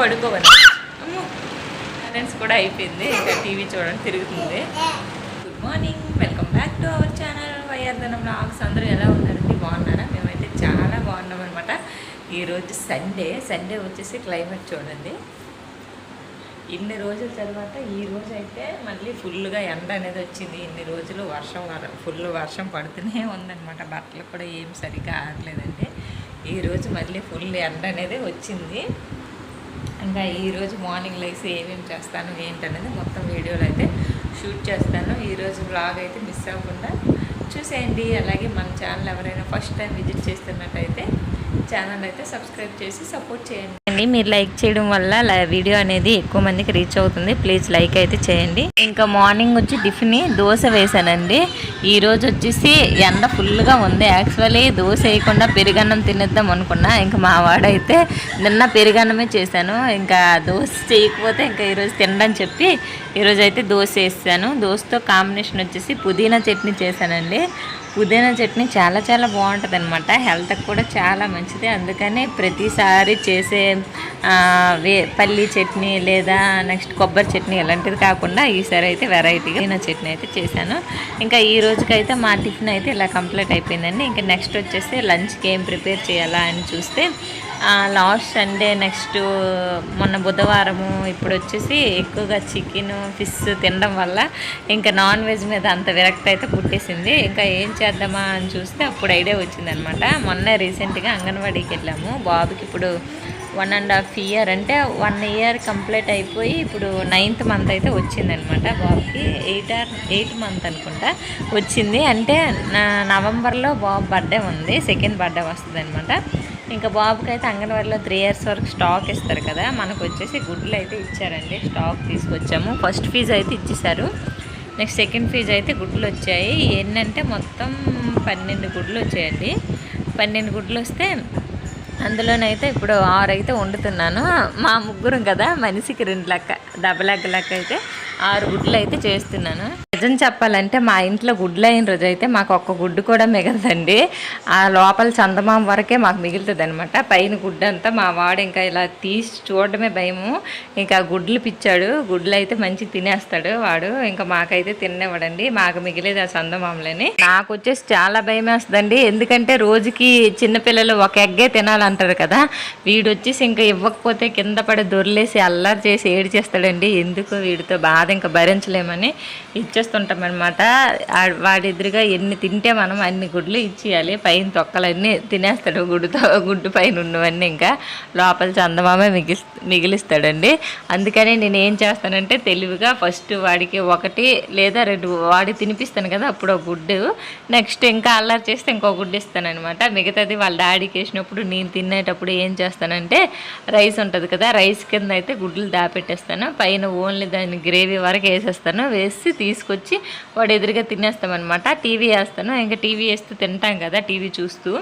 పడుకోవాలి. బ్యాలెన్స్ కూడా అయిపోయింది. ఇంకా టీవీ చూడడం తిరుగుతుంది. Good morning welcome back to our channel వైఆర్ధనం blogs అందరూ ఎలా ఉన్నారండి? బాగున్నారా? మేమైతే చాలా బాగున్నాం అనమాట ఈరోజు సండే సండే వచ్చేసి క్లైమేట్ చూడండి. ఇన్ని రోజుల తర్వాత ఈ రోజు అయితే మళ్ళీ ఫుల్గా ఎండ అనేది వచ్చింది. ఇన్ని రోజులు వర్షం ఫుల్ వర్షం పడుతూనే ఉందన్నమాట. బట్టలు కూడా ఏం సరిగ్గా ఆడలేదండి ఈరోజు మళ్ళీ ఫుల్ ఎండ అనేది వచ్చింది. ఇంకా ఈరోజు మార్నింగ్ లేసి ఏమేమి చేస్తాను ఏంటనేది మొత్తం వీడియోలు అయితే షూట్ చేస్తాను. ఈరోజు బ్లాగ్ అయితే మిస్ అవ్వకుండా చూసేయండి. అలాగే మన ఛానల్ ఎవరైనా ఫస్ట్ టైం విజిట్ చేస్తున్నట్టయితే ఛానల్ అయితే సబ్స్క్రైబ్ చేసి సపోర్ట్ చేయండి. చేయండి. మీరు లైక్ చేయడం వల్ల వీడియో అనేది ఎక్కువ మందికి రీచ్ అవుతుంది. ప్లీజ్ లైక్ అయితే చేయండి. ఇంకా మార్నింగ్ వచ్చి టిఫిన్ దోశ వేసానండి ఈరోజు వచ్చేసి ఎండ ఫుల్గా ఉంది. యాక్చువల్లీ దోశ వేయకుండా పెరుగన్నం తినేద్దాం అనుకున్నా. ఇంకా మా వాడైతే నిన్న పెరుగన్నమే చేశాను. ఇంకా దోశ చేయకపోతే ఇంకా ఈరోజు తినడం చెప్పి ఈరోజు అయితే దోశ వేసాను. దోశతో కాంబినేషన్ వచ్చేసి పుదీనా చట్నీ చేశానండి. పుదీనా చట్నీ చాలా చాలా బాగుంటుంది అనమాట హెల్త్కి కూడా చాలా మంచిది. అందుకని ప్రతిసారి చేసే వే పల్లి చట్నీ లేదా నెక్స్ట్ కొబ్బరి చట్నీ ఇలాంటిది కాకుండా ఈసారి అయితే వెరైటీగా పుదీనా చట్నీ అయితే చేశాను. ఇంకా ఈ రోజుకైతే మా టిఫిన్ అయితే ఇలా కంప్లీట్ అయిపోయిందండి. ఇంకా నెక్స్ట్ వచ్చేసి లంచ్కి ఏం ప్రిపేర్ చేయాలా అని చూస్తే లాస్ట్ సండే నెక్స్ట్ మొన్న బుధవారము ఇప్పుడు వచ్చేసి ఎక్కువగా చికెన్ ఫిష్ తినడం వల్ల ఇంకా నాన్ వెజ్ మీద అంత విరక్తి అయితే పుట్టేసింది. ఇంకా ఏం చేద్దామా అని చూస్తే అప్పుడు ఐడియా వచ్చిందనమాట. మొన్న రీసెంట్గా అంగన్వాడీకి వెళ్ళాము. బాబుకి ఇప్పుడు వన్ అండ్ హాఫ్ ఇయర్ అంటే వన్ ఇయర్ కంప్లీట్ అయిపోయి ఇప్పుడు నైన్త్ మంత్ అయితే వచ్చిందనమాట బాబుకి. ఎయిట్ ఆర్ ఎయిట్ మంత్ అనుకుంటా వచ్చింది. అంటే నా- నవంబర్లో బాబు బర్త్డే ఉంది. సెకండ్ బర్త్డే వస్తుంది అనమాట ఇంకా బాబుకి అయితే అంగన్వాడీలో త్రీ ఇయర్స్ వరకు స్టాక్ ఇస్తారు కదా మనకు వచ్చేసి గుడ్లు అయితే ఇచ్చారండి. స్టాక్ తీసుకొచ్చాము. ఫస్ట్ ఫీజు అయితే ఇచ్చేసారు నెక్స్ట్ సెకండ్ ఫీజు అయితే గుడ్లు వచ్చాయి. ఏంటంటే మొత్తం పన్నెండు గుడ్లు వచ్చాయండి. పన్నెండు గుడ్లు వస్తే అందులోనైతే ఇప్పుడు ఆరు అయితే వండుతున్నాను. మా ముగ్గురం కదా మనిషికి రెండు లెక్క డబల్ లెక్క లెక్క అయితే ఆరు గుడ్లు అయితే చేస్తున్నాను. నిజం చెప్పాలంటే మా ఇంట్లో గుడ్లు అయిన రోజు అయితే మాకు ఒక్క గుడ్డు కూడా మిగలదండి. ఆ లోపల చందమామ వరకే మాకు మిగులుతుంది అనమాట పైన గుడ్డు అంతా మా వాడు ఇంకా ఇలా తీసి చూడడమే భయము. ఇంకా గుడ్లు పిచ్చాడు. గుడ్లు అయితే మంచి తినేస్తాడు వాడు. ఇంకా మాకైతే తినేవాడండి మాకు మిగిలేదు ఆ చందమామలని. నాకు వచ్చేసి చాలా భయం వేస్తుందండి ఎందుకంటే రోజుకి చిన్నపిల్లలు ఒక ఎగ్గే తినాలంటారు కదా. వీడు వచ్చేసి ఇంకా ఇవ్వకపోతే కింద పడి దొర్లేసి అల్లరి చేసి ఏడు చేస్తాడండి ఎందుకు వీడితో బాధ ఇంకా భరించలేమని. చేస్తుంటాం అనమాట వాడి ఎన్ని తింటే మనం అన్ని గుడ్లు ఇచ్చేయాలి. పైన తొక్కలన్నీ తినేస్తాడు గుడ్డుతో గుడ్డు పైన ఉన్నవన్నీ ఇంకా. లోపల చందమామే మిగిలి మిగిలిస్తాడండి. అందుకని నేను ఏం చేస్తానంటే తెలివిగా ఫస్ట్ వాడికి ఒకటి లేదా రెండు వాడి తినిపిస్తాను కదా అప్పుడు ఒక గుడ్డు. నెక్స్ట్ ఇంకా అల్లరి చేస్తే ఇంకో గుడ్డు ఇస్తానమాట మిగతాది వాళ్ళ డాడీకి వేసినప్పుడు నేను తినేటప్పుడు ఏం చేస్తానంటే రైస్ ఉంటుంది కదా రైస్ కింద అయితే గుడ్లు దాపెట్టేస్తాను. పైన ఓన్లీ దాని గ్రేవీ వరకు వేసేస్తాను. వేసి తీసుకొచ్చి వాడు ఎదురుగా తినేస్తామన్నమాట. టీవీ వేస్తాను. ఇంకా టీవీ వేస్తూ తింటాం కదా టీవీ చూస్తూ.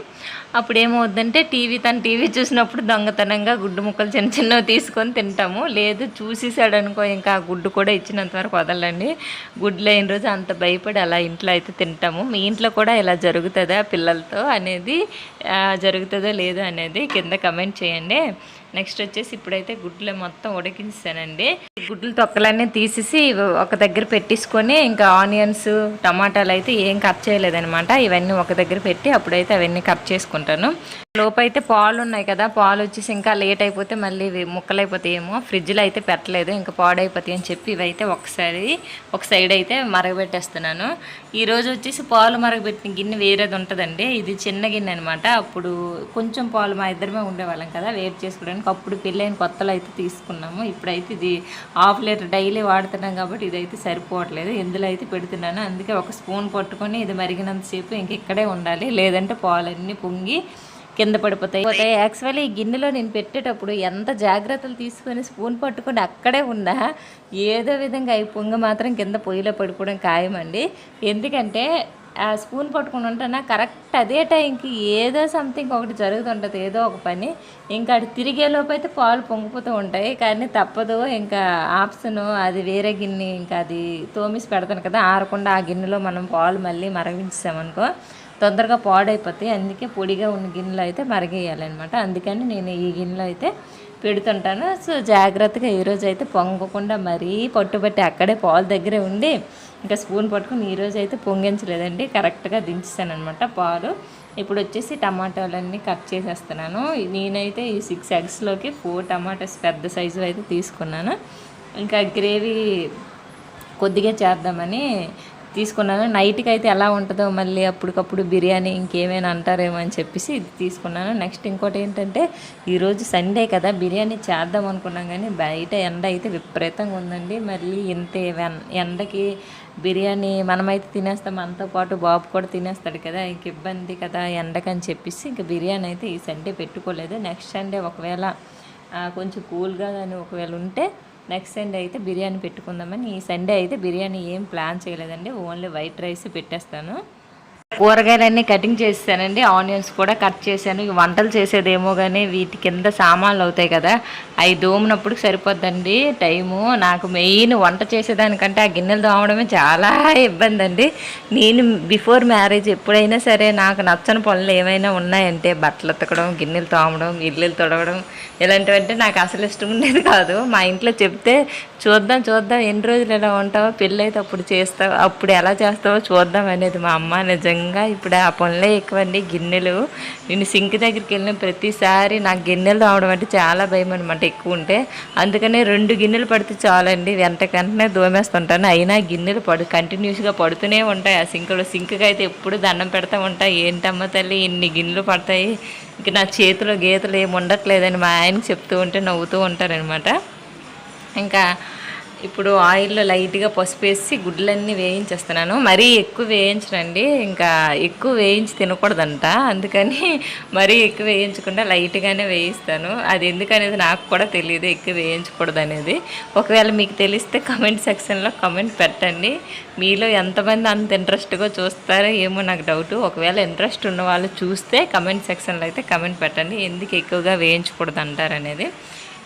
అప్పుడు ఏమవుద్దంటే టీవీ తను టీవీ చూసినప్పుడు దొంగతనంగా గుడ్డు ముక్కలు చిన్న చిన్నవి తీసుకొని తింటాము. లేదు చూసేసాడు అనుకో ఇంకా ఆ గుడ్డు కూడా ఇచ్చినంత వరకు వదలండి. గుడ్లు లేని రోజు అంత భయపడి అలా ఇంట్లో అయితే తింటాము. మీ ఇంట్లో కూడా ఇలా జరుగుతుందా పిల్లలతో అనేది జరుగుతుందో లేదో అనేది కింద కమెంట్ చేయండి. నెక్స్ట్ వచ్చేసి ఇప్పుడైతే గుడ్లు మొత్తం ఉడికించానండి. గుడ్లు తొక్కలన్నీ తీసేసి ఒక దగ్గర పెట్టేసుకొని ఇంకా ఆనియన్స్ టమాటాలు అయితే ఏం కట్ చేయలేదనమాట ఇవన్నీ ఒక దగ్గర పెట్టి అప్పుడైతే అవన్నీ కట్ చేసుకుంటాను. లోపు అయితే పాలు ఉన్నాయి కదా పాలు వచ్చేసి ఇంకా లేట్ అయిపోతే మళ్ళీ ముక్కలైపోతాయేమో. ఫ్రిడ్జ్లో అయితే పెట్టలేదు ఇంకా పాడైపోతాయి అని చెప్పి ఇవైతే ఒకసారి ఒక సైడ్ అయితే మరగబెట్టేస్తున్నాను. ఈరోజు వచ్చేసి పాలు మరగబెట్టిన గిన్నె వేరేది ఉంటుందండి. ఇది చిన్న గిన్నె అనమాట అప్పుడు కొంచెం పాలు మా ఇద్దరమే ఉండేవాళ్ళం కదా వేట్ చేసుకోవడానికి. అప్పుడు పెళ్ళైన కొత్తలో అయితే తీసుకున్నాము. ఇప్పుడైతే ఇది హాఫ్ లీటర్ డైలీ వాడుతున్నాం కాబట్టి ఇదైతే సరిపోవట్లేదు. ఎందులో అయితే పెడుతున్నాను అందుకే ఒక స్పూన్ పట్టుకొని ఇది మరిగినంతసేపు ఇంక ఇక్కడే ఉండాలి. లేదంటే పాలన్నీ పొంగి కింద పడిపోతాయి. పోతాయి యాక్చువల్లీ ఈ గిన్నెలో నేను పెట్టేటప్పుడు ఎంత జాగ్రత్తలు తీసుకొని స్పూన్ పట్టుకొని అక్కడే ఉన్నా ఏదో విధంగా ఈ పొంగ మాత్రం కింద పొయ్యిలో పడుకోవడం ఖాయమండి. ఎందుకంటే ఆ స్పూన్ పట్టుకుని ఉంటున్నా కరెక్ట్ అదే టైంకి ఏదో సంథింగ్ ఒకటి జరుగుతుంటుంది ఏదో ఒక పని. ఇంకా అది తిరిగేలోపు అయితే పాలు పొంగిపోతూ ఉంటాయి. కానీ తప్పదు ఇంకా ఆప్షన్ అది వేరే గిన్నె ఇంకా అది తోమిసి పెడతాను కదా ఆరకుండా ఆ గిన్నెలో మనం పాలు మళ్ళీ మరగించామనుకో తొందరగా పాడైపోతాయి. అందుకే పొడిగా ఉన్న గిన్నెలో అయితే మరిగేయాలన్నమాట. అందుకని నేను ఈ గిన్నెలో అయితే పెడుతుంటాను. సో జాగ్రత్తగా ఈరోజు అయితే పొంగకుండా మరీ పట్టుబట్టి అక్కడే పాలు దగ్గరే ఉండి ఇంకా స్పూన్ పట్టుకుని ఈరోజు అయితే పొంగించలేదండి. కరెక్ట్గా దించేసాను అనమాట పాలు. ఇప్పుడు వచ్చేసి టమాటాలన్నీ కట్ చేసేస్తున్నాను. నేనైతే ఈ సిక్స్ ఎగ్స్లోకి ఫోర్ టమాటాస్ పెద్ద సైజు అయితే తీసుకున్నాను. ఇంకా గ్రేవీ కొద్దిగా చేద్దామని తీసుకున్నాను. నైట్కి అయితే ఎలా ఉంటుందో మళ్ళీ అప్పటికప్పుడు బిర్యానీ ఇంకేమైనా అంటారేమో అని చెప్పేసి ఇది తీసుకున్నాను. నెక్స్ట్ ఇంకోటి ఏంటంటే ఈరోజు సండే కదా బిర్యానీ చేద్దాం అనుకున్నాం కానీ బయట ఎండ అయితే విపరీతంగా ఉందండి. మళ్ళీ ఇంత ఎండకి బిర్యానీ మనమైతే తినేస్తాం. మనతో పాటు బాబు కూడా తినేస్తాడు కదా ఇంక ఇబ్బంది కదా ఎండకని చెప్పేసి ఇంక బిర్యానీ అయితే ఈ సండే పెట్టుకోలేదు. నెక్స్ట్ సండే ఒకవేళ కొంచెం కూల్గా కానీ ఒకవేళ ఉంటే నెక్స్ట్ సండే అయితే బిర్యానీ పెట్టుకుందామని ఈ సండే అయితే బిర్యానీ ఏం ప్లాన్ చేయలేదండి ఓన్లీ వైట్ రైస్ పెట్టేస్తాను. కూరగాయలన్నీ కటింగ్ చేసానండి ఆనియన్స్ కూడా కట్ చేశాను. వంటలు చేసేదేమో కానీ వీటి కింద సామాన్లు అవుతాయి కదా అవి దోమినప్పుడు సరిపోద్దండి టైము. నాకు మెయిన్ వంట చేసేదానికంటే ఆ గిన్నెలు దోమడమే చాలా ఇబ్బంది అండి నేను బిఫోర్ మ్యారేజ్ ఎప్పుడైనా సరే నాకు నచ్చని పనులు ఏమైనా ఉన్నాయంటే బట్టలు ఉతకడం గిన్నెలు తోమడం ఇల్లు తొడవడం ఇలాంటివంటే నాకు అసలు ఇష్టం ఉండేది కాదు. మా ఇంట్లో చెప్తే చూద్దాం చూద్దాం ఎన్ని రోజులు ఇలా ఉంటావో పెళ్ళైతే అప్పుడు చేస్తావు అప్పుడు ఎలా చేస్తావో చూద్దాం అనేది మా అమ్మ నిజంగా ఇప్పుడు ఆ పనులే ఎక్కువండి. గిన్నెలు నేను సింక్ దగ్గరికి వెళ్ళిన ప్రతిసారి నాకు గిన్నెలు తోమడం అంటే చాలా భయం అనమాట ఎక్కువ ఉంటే. అందుకనే రెండు గిన్నెలు పడితే చాలండి. వెంట వెంటనే దోమేస్తుంటాను. అయినా గిన్నెలు పడు కంటిన్యూస్గా పడుతూనే ఉంటాయి. ఆ సింక్లో సింక్కి అయితే ఎప్పుడు దండం పెడతా ఉంటాయి ఏంటమ్మ తల్లి ఇన్ని గిన్నెలు పడతాయి? ఇంక నా చేతిలో గీతలు ఏమి ఉండట్లేదని మా ఆయనకి చెప్తూ ఉంటే నవ్వుతూ ఉంటారనమాట ఇంకా ఇప్పుడు ఆయిల్లో లైట్గా పసుపు వేసి గుడ్లన్నీ వేయించేస్తున్నాను. మరీ ఎక్కువ వేయించనండి. ఇంకా ఎక్కువ వేయించి తినకూడదంట. అందుకని మరీ ఎక్కువ వేయించకుండా లైట్గానే వేయిస్తాను. అది ఎందుకనేది నాకు కూడా తెలియదు ఎక్కువ వేయించకూడదు అనేది ఒకవేళ మీకు తెలిస్తే కమెంట్ సెక్షన్లో కమెంట్ పెట్టండి. మీలో ఎంతమంది అంత ఇంట్రెస్ట్గా చూస్తారో ఏమో నాకు డౌట్. ఒకవేళ ఇంట్రెస్ట్ ఉన్న వాళ్ళు చూస్తే కమెంట్ సెక్షన్లో అయితే కమెంట్ పెట్టండి. ఎందుకు ఎక్కువగా వేయించకూడదు అంటారు అనేది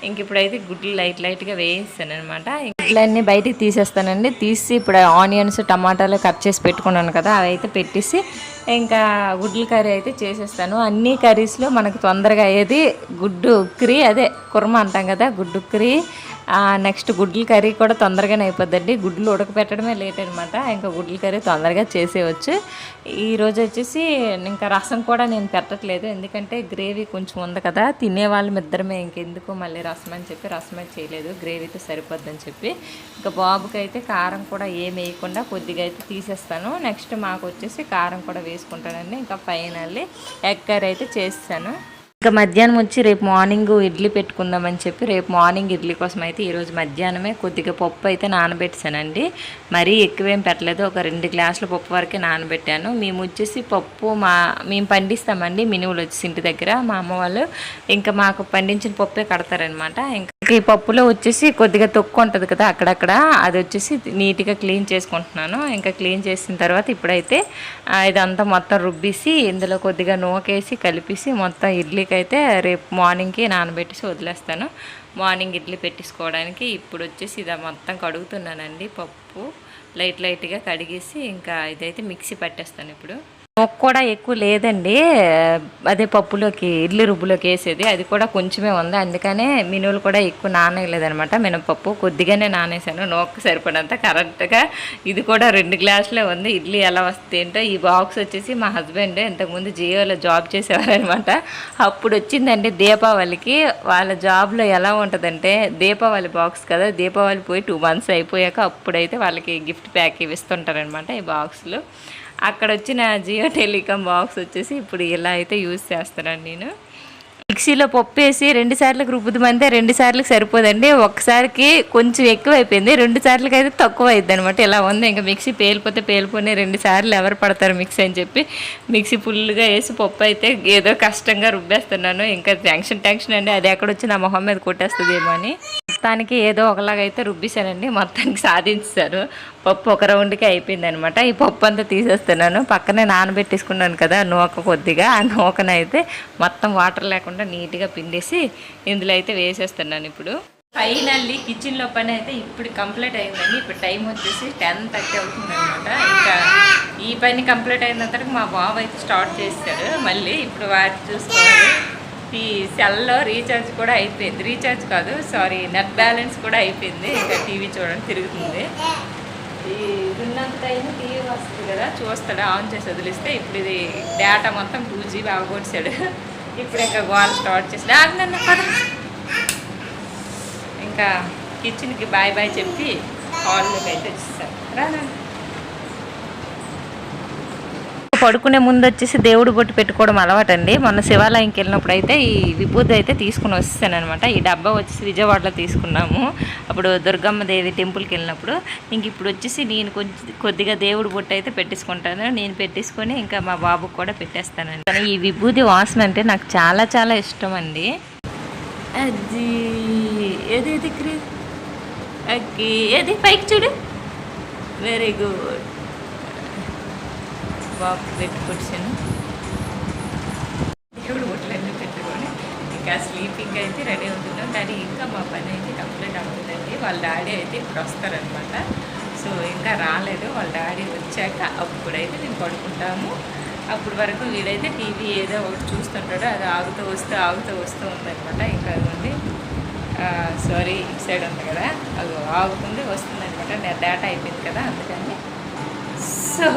ఇంక ఇప్పుడైతే గుడ్లు లైట్ లైట్గా వేయిస్తాను అనమాట గుడ్లన్నీ బయటికి తీసేస్తానండి. తీసి ఇప్పుడు ఆనియన్స్ టమాటాలు కట్ చేసి పెట్టుకున్నాను కదా అవి అయితే పెట్టేసి ఇంకా గుడ్ల కర్రీ అయితే చేసేస్తాను. అన్ని కర్రీస్లో మనకు తొందరగా అయ్యేది గుడ్డు ఉక్కిరి అదే కుర్మ అంటాం కదా గుడ్డు ఉక్కిరి. నెక్స్ట్ గుడ్ల కర్రీ కూడా తొందరగానే అయిపోద్దండి. గుడ్లు ఉడకపెట్టడమే లేట్ అనమాట ఇంకా గుడ్ల కర్రీ తొందరగా చేసేయచ్చు. ఈరోజు వచ్చేసి ఇంకా రసం కూడా నేను పెట్టట్లేదు. ఎందుకంటే గ్రేవీ కొంచెం ఉంది కదా. తినే వాళ్ళం ఇద్దరమే. ఇంకెందుకు మళ్ళీ రసం అని చెప్పి రసం అయితే చేయలేదు. గ్రేవీతో సరిపోద్దని చెప్పి. ఇంకా బాబుకి అయితే కారం కూడా ఏం వేయకుండా కొద్దిగా అయితే తీసేస్తాను. నెక్స్ట్ మాకు వచ్చేసి కారం కూడా వేసుకుంటానండి. ఇంకా ఫైనల్లీ ఎగ్ కర్రీ అయితే చేస్తాను. ఇంకా మధ్యాహ్నం వచ్చి రేపు మార్నింగ్ ఇడ్లీ పెట్టుకుందామని చెప్పి రేపు మార్నింగ్ ఇడ్లీ కోసం అయితే ఈరోజు మధ్యాహ్నమే కొద్దిగా పప్పు అయితే నానబెట్టానండి మరీ ఎక్కువేం పెట్టలేదు. ఒక రెండు గ్లాసుల పప్పు వరకే నానబెట్టాను. మేము వచ్చేసి పప్పు మా మేము పండిస్తామండి. మినువులు వచ్చేసి ఇంటి దగ్గర. మా అమ్మ వాళ్ళు ఇంకా మాకు పండించిన పప్పే కడతారనమాట ఇంకా ఈ పప్పులో వచ్చేసి కొద్దిగా తొక్కు ఉంటుంది కదా అక్కడక్కడ అది వచ్చేసి నీట్గా క్లీన్ చేసుకుంటున్నాను. ఇంకా క్లీన్ చేసిన తర్వాత ఇప్పుడైతే ఇదంతా మొత్తం రుబ్బేసి ఇందులో కొద్దిగా నూకేసి కలిపేసి మొత్తం ఇడ్లీకి అయితే రేపు మార్నింగ్కి నానబెట్టేసి వదిలేస్తాను. మార్నింగ్ ఇడ్లీ పెట్టేసుకోవడానికి ఇప్పుడు వచ్చేసి ఇది మొత్తం కడుగుతున్నానండి పప్పు. లైట్ లైట్గా కడిగేసి ఇంకా ఇదైతే మిక్సీ పట్టేస్తాను ఇప్పుడు. నూక కూడా ఎక్కువ లేదండి. అదే పప్పులోకి ఇడ్లీ రుబ్బులోకి వేసేది. అది కూడా కొంచెమే ఉంది. అందుకనే మినువులు కూడా ఎక్కువ నానేయలేదనమాట మినపప్పు కొద్దిగానే నానేసాను. నూక సరిపడంత కరెక్ట్గా ఇది కూడా రెండు గ్లాసులే ఉంది. ఇడ్లీ ఎలా వస్తుంది ఏంటో ఈ బాక్స్ వచ్చేసి మా హస్బెండ్ ఇంతకుముందు జియోలో జాబ్ చేసేవారనమాట అప్పుడు వచ్చిందండి దీపావళికి. వాళ్ళ జాబ్లో ఎలా ఉంటుందంటే దీపావళి బాక్స్ కదా దీపావళి పోయి టూ మంత్స్ అయిపోయాక అప్పుడైతే వాళ్ళకి గిఫ్ట్ ప్యాక్ ఇవి ఇస్తుంటారనమాట ఈ బాక్స్లో. అక్కడ వచ్చిన జియో టెలికామ్ బాక్స్ వచ్చేసి ఇప్పుడు ఇలా అయితే యూజ్ చేస్తున్నాను నేను. మిక్సీలో పప్పు వేసి రెండు సార్లకు రుబ్బుదామంటే రెండు సార్లకు సరిపోదండి. ఒకసారికి కొంచెం ఎక్కువ అయిపోయింది రెండు సార్లకి అయితే తక్కువ అయింది అనమాట ఇలా ఉంది. ఇంకా మిక్సీ పేలిపోతే పేలిపోయి రెండు సార్లు ఎవరు పడతారు మిక్సీ అని చెప్పి మిక్సీ ఫుల్గా వేసి పప్పు అయితే ఏదో కష్టంగా రుబ్బేస్తున్నాను. ఇంకా టెన్షన్ టెన్షన్ అండి. అది ఎక్కడ వచ్చి నా మొహం మీద కొట్టేస్తుందేమో అని. మొత్తానికి ఏదో ఒకలాగైతే అయితే రుబ్బేశానండి. మొత్తానికి సాధించారు పప్పు ఒక రౌండ్కి అయిపోయింది అనమాట ఈ పప్పు అంతా తీసేస్తున్నాను. పక్కనే నానబెట్టేసుకున్నాను కదా నూక కొద్దిగా. ఆ నూకనైతే మొత్తం వాటర్ లేకుండా నీట్గా పిండేసి ఇందులో అయితే వేసేస్తున్నాను ఇప్పుడు. ఫైనల్లీ కిచెన్లో పని అయితే ఇప్పుడు కంప్లీట్ అయిందండి. ఇప్పుడు టైం వచ్చేసి టెన్ థర్టీ అవుతుంది అనమాట ఇంకా ఈ పని కంప్లీట్ అయిన తర్వాత మా బాబు అయితే స్టార్ట్ చేస్తాడు. మళ్ళీ ఇప్పుడు వాటి చూసుకోవాలి. ఈ సెల్లో రీఛార్జ్ కూడా అయిపోయింది. రీఛార్జ్ కాదు సారీ నెట్ బ్యాలెన్స్ కూడా అయిపోయింది. ఇంకా టీవీ చూడడం తిరుగుతుంది. ఈ ఉన్నంత టైం టీవీ వస్తుంది కదా చూస్తాడు ఆన్ చేసి వదిలిస్తే ఇప్పుడు ఇది డేటా మొత్తం టూ జీబీ అవగొట్టాడు ఇప్పుడు ఇంకా గోల్ స్టార్ట్ చేసి ఆగినన్న పద. ఇంకా కిచెన్కి బాయ్ బాయ్ చెప్పి హాల్లోకి అయితే వచ్చేసాను రానండి పడుకునే ముందు వచ్చేసి దేవుడు బొట్టు పెట్టుకోవడం అలవాటండి. మొన్న శివాలయంకి వెళ్ళినప్పుడు అయితే ఈ విభూతి అయితే తీసుకుని వస్తాను అనమాట ఈ డబ్బా వచ్చేసి విజయవాడలో తీసుకున్నాము. అప్పుడు దుర్గమ్మ దేవి టెంపుల్కి వెళ్ళినప్పుడు ఇంక ఇప్పుడు వచ్చేసి నేను కొంచెం కొద్దిగా దేవుడు బొట్టు అయితే పెట్టేసుకుంటాను. నేను పెట్టేసుకొని ఇంకా మా బాబుకి కూడా పెట్టేస్తానండి. కానీ ఈ విభూతి వాసన అంటే నాకు చాలా చాలా ఇష్టం అండి. అది ఏది ఏది క్రీ? ఏది? పైకి చూడు. వెరీ గుడ్ బాబు పెట్టుకొచ్చాను దేవుడు బొట్లన్నీ పెట్టుకొని? ఇంకా స్లీపింగ్ అయితే రెడీ అవుతున్నాం. కానీ ఇంకా మా పని అయితే కంప్లీట్ అవుతుందండి వాళ్ళ డాడీ అయితే ఇప్పుడు వస్తారనమాట. సో ఇంకా రాలేదు. వాళ్ళ డాడీ వచ్చాక అప్పుడైతే మేము పడుకుంటాము. అప్పటి వరకు వీడైతే టీవీ ఏదో ఒకటి చూస్తుంటాడు. అది ఆగుతూ వస్తూ ఆగుతూ వస్తూ ఉందనమాట. ఇంకా ఉంది సారీ ఇటు సైడ్ ఉంది కదా. అది ఆగుతుంది వస్తుంది అనమాట డేటా అయిపోయింది కదా అందుకని సో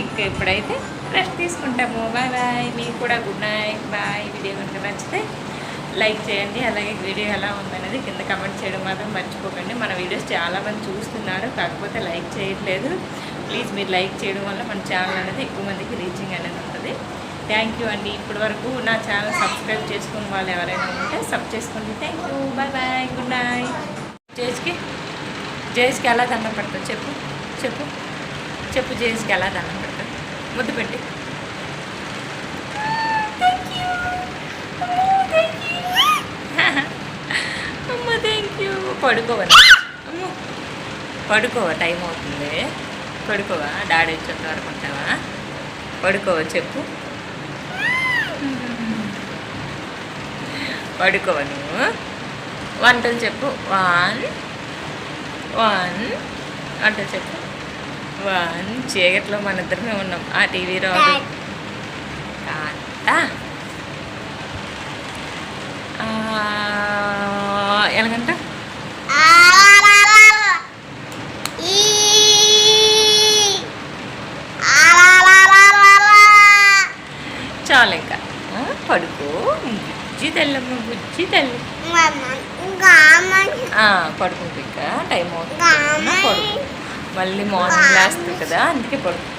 ఇంక ఇప్పుడైతే రెస్ట్ తీసుకుంటాము. బాయ్ బాయ్ మీకు కూడా గుడ్ నైట్ బాయ్ వీడియో కనుక నచ్చితే లైక్ చేయండి. అలాగే వీడియో ఎలా ఉందనేది కింద కమెంట్ చేయడం మాత్రం మర్చిపోకండి. మన వీడియోస్ చాలామంది చూస్తున్నారు. కాకపోతే లైక్ చేయట్లేదు. ప్లీజ్ మీరు లైక్ చేయడం వల్ల మన ఛానల్ అనేది ఎక్కువ మందికి రీచింగ్ అనేది ఉంటుంది. థ్యాంక్ యూ అండి. ఇప్పటి వరకు నా ఛానల్ సబ్స్క్రైబ్ చేసుకున్న వాళ్ళు ఎవరైనా ఉంటే సబ్ చేసుకోండి. Thank you bye bye good night జేజ్కి జేజ్కి ఎలా దండం పెడతావు? చెప్పు. చెప్పు. చెప్పు జేస్కి ఎలా పెడతావు ముద్దు పెట్టి. అమ్మ థ్యాంక్ యూ. పడుకోవాలి అమ్మ పడుకోవా? టైం అవుతుంది. పడుకోవా? డాడీ వచ్చేంత వరకు ఉంటావా? పడుకోవా? చెప్పు. పడుకోవా నువ్వు? వంటలు చెప్పు. వన్ వన్ వంటలు చెప్పు. వన్ చీకట్లో మన ఇద్దరమే ఉన్నాం. ఆ టీవీ రాదు. ఎలాగంట? చాలు ఇంకా. పడుకో. బుజ్జి తెల్లమ్మ బుజ్జి తెల్ల పడుకుంటు ఇంకా. టైం అవుతుంది. పడుకో. మళ్ళీ మార్నింగ్ లేస్తుంది కదా అందుకే పడుతుంది